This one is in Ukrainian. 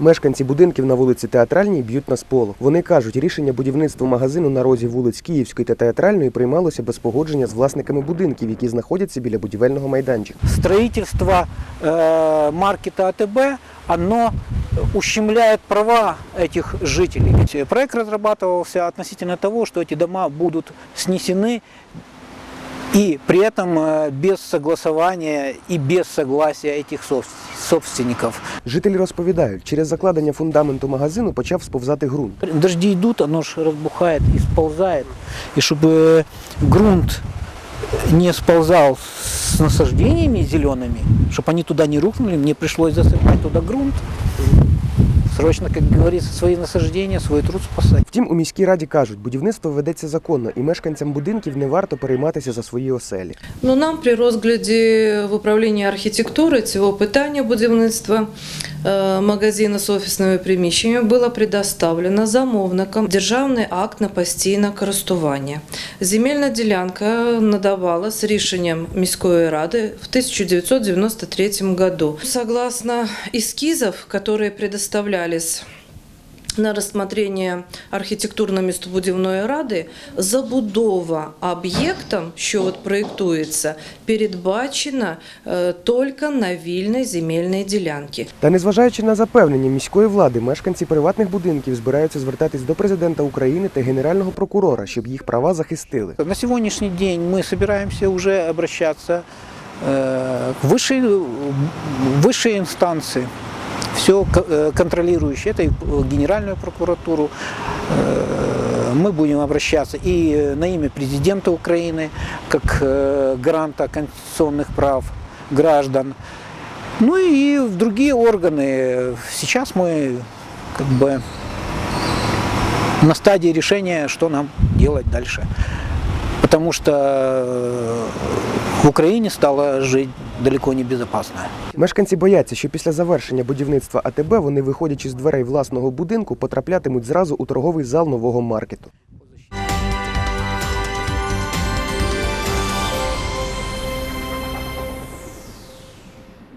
Мешканці будинків на вулиці Театральній б'ють на сполох. Вони кажуть, рішення будівництва магазину на розі вулиць Київської та Театральної приймалося без погодження з власниками будинків, які знаходяться біля будівельного майданчика. строительство э, маркета АТБ, оно ущемляет права этих жителей. Ведь Проект разрабатывался относительно того, что эти дома будут снесены и при этом э, без согласования и без согласия этих соб- собственников. Жителі розповідають, через закладення фундаменту магазину почав сповзати ґрунт. Дожди идут, оно же разбухает и сползает. И чтобы грунт не сползал с насаждениями зелеными, чтобы они туда не рухнули, мне пришлось засыпать туда грунт. Срочно, как говорится, свои насаждения, свой труд спасать. Втім, у міській раді кажуть, будівництво ведеться законно, і мешканцям будинків не варто перейматися за свої оселі. Ну, нам при розгляді в управлінні архітектури цього питання будівництва е, магазину з офісними приміщеннями було предоставлено замовникам державний акт на постійне користування. Земельна ділянка надавалась рішенням міської ради в 1993 году. Согласно эскизов, которые предоставлялись на рассмотрення архітектурно-містобудівної ради забудова об'єктом, що от проєктується, передбачена е, тільки на вільній земельній ділянці. Та незважаючи на запевнення міської влади, мешканці приватних будинків збираються звертатись до президента України та генерального прокурора, щоб їх права захистили. На сегодняшний день мы собираемся уже обращаться э, к высшей, высшей инстанции, Все контролирующей, это и Генеральную прокуратуру. Э, Мы будем обращаться и на имя президента Украины, как э, гаранта конституционных прав граждан, ну и в другие органы. Сейчас мы как бы на стадии решения, что нам делать дальше. Потому что э, в Украине стало жить далеко не безпечно. Мешканці бояться, що після завершення будівництва АТБ вони, виходячи з дверей власного будинку, потраплятимуть зразу у торговий зал нового маркету.